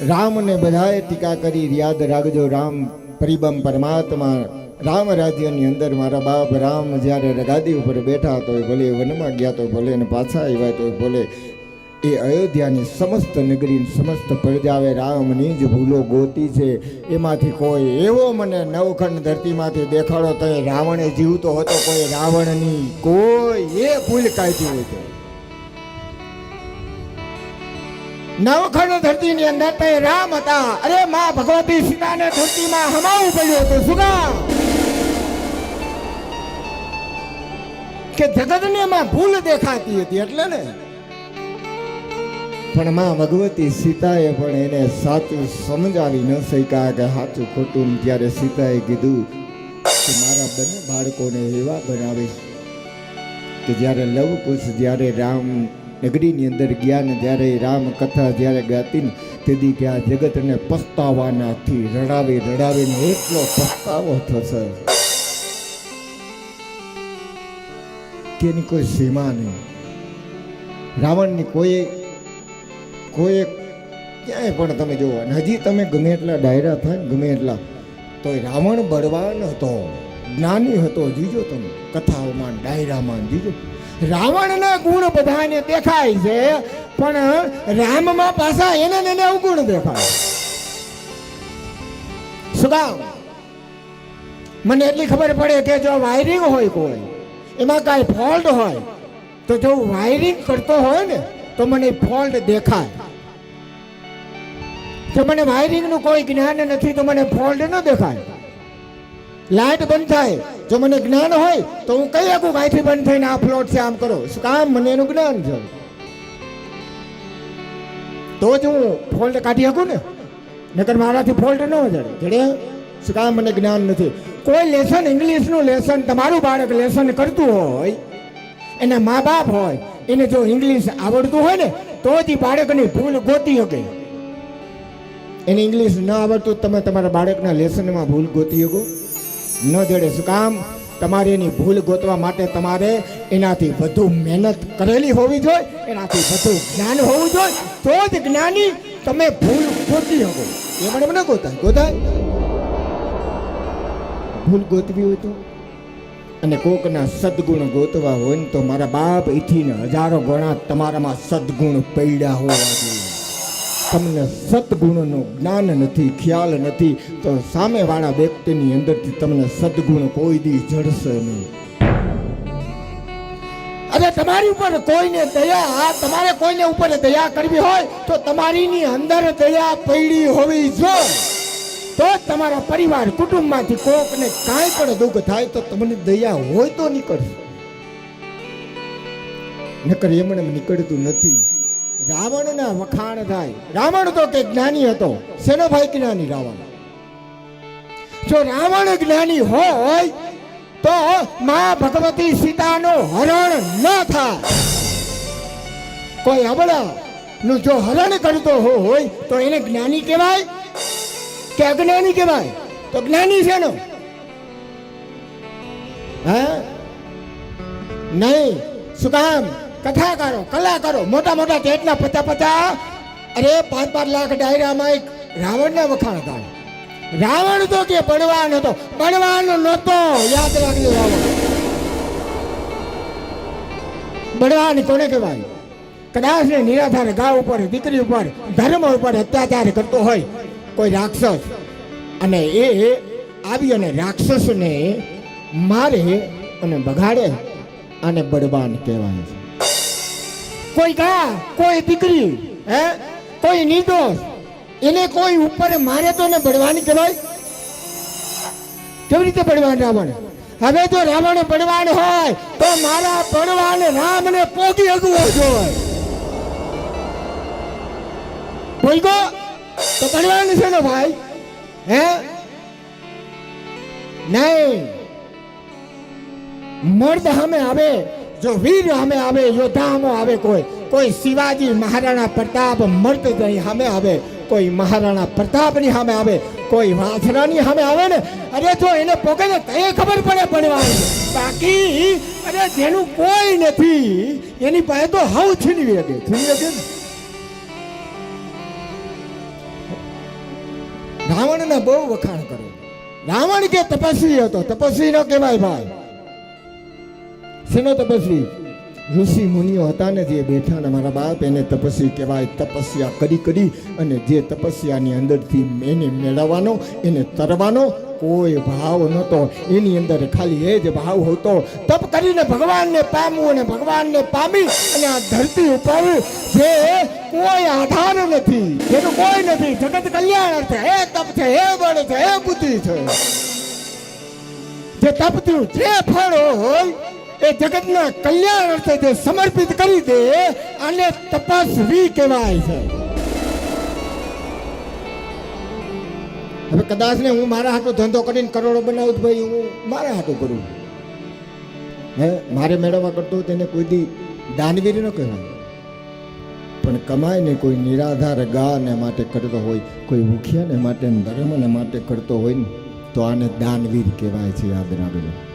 રામને બધાએ ટીકા કરી, યાદ રાખજો, રામ પરિબમ પરમાત્મા, રામ રાજ્યની અંદર મારા બાપ રામ જ્યારે રગાદી ઉપર બેઠા તો ભલે વનમાં ગયા તો ભલે અને પાછા આવ્યા તો ભલે, એ અયોધ્યાની સમસ્ત નગરી સમસ્ત પ્રજાએ રામની જ ભૂલો ગોતી છે. એમાંથી કોઈ એવો મને નવખંડ ધરતીમાંથી દેખાડો તો એ રાવણે જીવતો હતો, કોઈ રાવણની કોઈ એ ભૂલ કાઢી હોય નવખંડ ધરતીની અંદર તે રામ હતા. અરે માં ભગવતી સીતાને ધરતીમાં હમાવું પડ્યું હતું. શું કામ કે જગતને એમાં ભૂલ દેખાતી હતી, એટલે ને? પણ માં ભગવતી સીતાએ પણ એને સાચું સમજાવી ન શક્યા કે સાચું ખોટું ત્યારે સીતાએ કીધું કે મારા બંને બાળકોને એવા બનાવીશ કે જ્યારે લવકુશ જ્યારે રામ નગરીની અંદર ગયા ને જ્યારે રામ કથા જ્યારે ગાતી ને તેથી કે આ જગતને પસ્તાવાનાથી રડાવી, રડાવીને એટલો પસ્તાવો થશે. કે કોઈ સીમા નહીં. રાવણની કોઈ કોઈ ક્યાંય પણ તમે જુઓ અને હજી તમે ગમે એટલા ડાયરા થાય ગમે એટલા તો રાવણ બળવાન હતો, જ્ઞાની હતો, જીજો તમે કથાઓમાં ડાયરામાં જીજો. રાવણના ગુણ બધાને દેખાય છે, પણ રામમાં પાછા એને એને અવગુણ દેખાય. કામ? મને એટલી ખબર પડે કે જો વાયરિંગ હોય કોઈ, એમાં કાંઈ ફોલ્ટ હોય, તો જો વાયરિંગ કરતો હોય ને, તો મને ફોલ્ટ દેખાય. જો મને વાયરિંગનું કોઈ જ્ઞાન નથી, તો મને ફોલ્ટ ન દેખાય. લાઇટ બંધ થાય. જો મને જ્ઞાન હોય, તો હું કહી શકું કે બંધ થઈને આ ફ્લોટ છે આમ કરો? શું કામ? મને એનું જ્ઞાન છે. તો જ હું ફોલ્ટ કાઢી શકું ને? નકર મારાથી ફોલ્ટ ન જડે. જડે? શું કામ? મને જ્ઞાન નથી. કોઈ લેસન ઇંગ્લિશનું લેસન તમારું બાળક લેસન કરતું હોય, એના મા બાપ હોય, એને જો ઇંગ્લિશ આવડતું હોય ને, તો જ એ બાળકની ભૂલ ગોતી શકે. એને ઇંગ્લિશ ન આવડતું, તમે તમારા બાળકના લેસનમાં ભૂલ ગોતી શકો. ન જડે. શું કામ? તમારે એની ભૂલ ગોતવા માટે તમારે એનાથી વધુ મહેનત કરેલી હોવી જોઈએ, એનાથી વધુ જ્ઞાન હોવું જોઈએ. તો જ જ્ઞાની તમે ભૂલ ગોતી શકો. એ મને ન ગોતાય. ગોતાય? ભૂલ ગોતવી હોય તો? અને કોકના સદગુણ ગોતવા હોય ને તો મારા બાપ ઇથીને હજારો ગણા તમારામાં સદગુણ પૈડા હોવા જોઈએ. તમને સદગુણનું જ્ઞાન નથી, ખ્યાલ નથી, તો સામેવાળા વ્યક્તિની અંદરથી તમને સદગુણ કોઈ દી જડશે નહીં. અરે તમારી ઉપર કોઈને દયા આ તમારે કોઈને ઉપર દયા કરવી હોય, તો તમારીની અંદર દયા પડી હોવી જોઈએ. તો તમારા પરિવાર, કુટુંબમાંથી કોકને કાંઈ પણ દુઃખ થાય, તો તમને દયા હોય તો નીકળશે. નકર એમણે નીકળતું નથી. રાવણના વખાણ થાય. રાવણ તો કે જ્ઞાની હતો. શેનો ભાઈ જ્ઞાની રાવણ? જો રાવણ જ્ઞાની હોય, તો માં ભગવતી સીતાનો હરણ ન થાય. કોઈ અબળા નું જો હરણ કરતો હોય, તો એને જ્ઞાની કહેવાય કે અજ્ઞાની કહેવાય? તો જ્ઞાની છે નો હે? નહીં. શું કામ? કથાકારો, કલાકારો, મોટા મોટા કેટલા પતા પતા અરે પાંચ પાંચ લાખ ડાયરામાં એક રાવણના વખાણ હતા રાવણ તો કે બળવાન હતો, બળવાન નહોતો, યાદ રાખજો રાવણ. બળવાન કોને કહેવાય? કદાચ ને નિરાધાર ગા ઉપર, દીકરી ઉપર, ધર્મ ઉપર અત્યાચાર કરતો હોય કોઈ રાક્ષસ. અને એ આવી અને રાક્ષસને મારે અને બગાડે અને બળવાન કહેવાય છે. કોઈ ગા કોઈ દીકરી, હે? કોઈ નિર્દોષ એને કોઈ ઉપર મારે તો ને બળવાન કહેવાય? કેવી રીતે બળવાન રાવણ? હવે જો રાવણ બળવાન હોય, તો મારા બળવાન રામને પોગી અગવો જોઈએ કોઈ ગો, તો બળવાન છે ને ભાઈ? હે? નહીં. મર્દ સામે આવે જો વીર સામે આવે યોદ્ધા સામે આવે કોઈ કોઈ શિવાજી મહારાણા પ્રતાપ મર્દ જઈ સામે આવે કોઈ મહારાણા પ્રતાપની સામે આવે કોઈ વાછરાની સામે આવે ને અરે જો એને પોકે ને તય ખબર પડે પડવાની બાકી અરે જેનું કોઈ નથી એની પાસે તો હાવ છીનવી શકે છીનવી શકે ને રાવણના બહુ વખાણ કરે રાવણ કે તપસ્વી હતો તપસ્વી નો કહેવાય ભાઈ શેનો તપસ્વી? ઋષિ મુનિઓ હતા ને જે બેઠા ને મારા બાપ, એને તપસ્વી કહેવાય. તપસ્યા કરી કરી અને જે તપસ્યાની અંદરથી એને મેળવવાનો, એને તરવાનો કોઈ ભાવ નહોતો. એની અંદર ખાલી એ જ ભાવ હતો, તપ કરીને ભગવાનને પામવું અને ભગવાનને પામી અને આ ધરતી ઉપર જે કોઈ આધાર નથી, જેનું કોઈ નથી. જગત કલ્યાણ અર્થે હે તપ છે હે બળ છે હે બુદ્ધિ છે. જે તપ થયું જે ફળ હોય એ જગતના કલ્યાણ અર્થે જે સમર્પિત કરી દે, આને તપસ્વી કહેવાય છે. હવે કદાચ ને હું મારા હાથો ધંધો કરીને કરોડો બનાવું ભાઈ, હું મારા હાટો કરું. હે, મારે મેળવવા કરતો તેને કોઈ દી દાનવીર ન કહેવાય. પણ કમાઈને કોઈ નિરાધાર ગાને માટે કરતો હોય, કોઈ ભૂખ્યાને માટે ધર્મને માટે કરતો હોય ને, તો આને દાનવીર કહેવાય છે, યાદ રાખજો.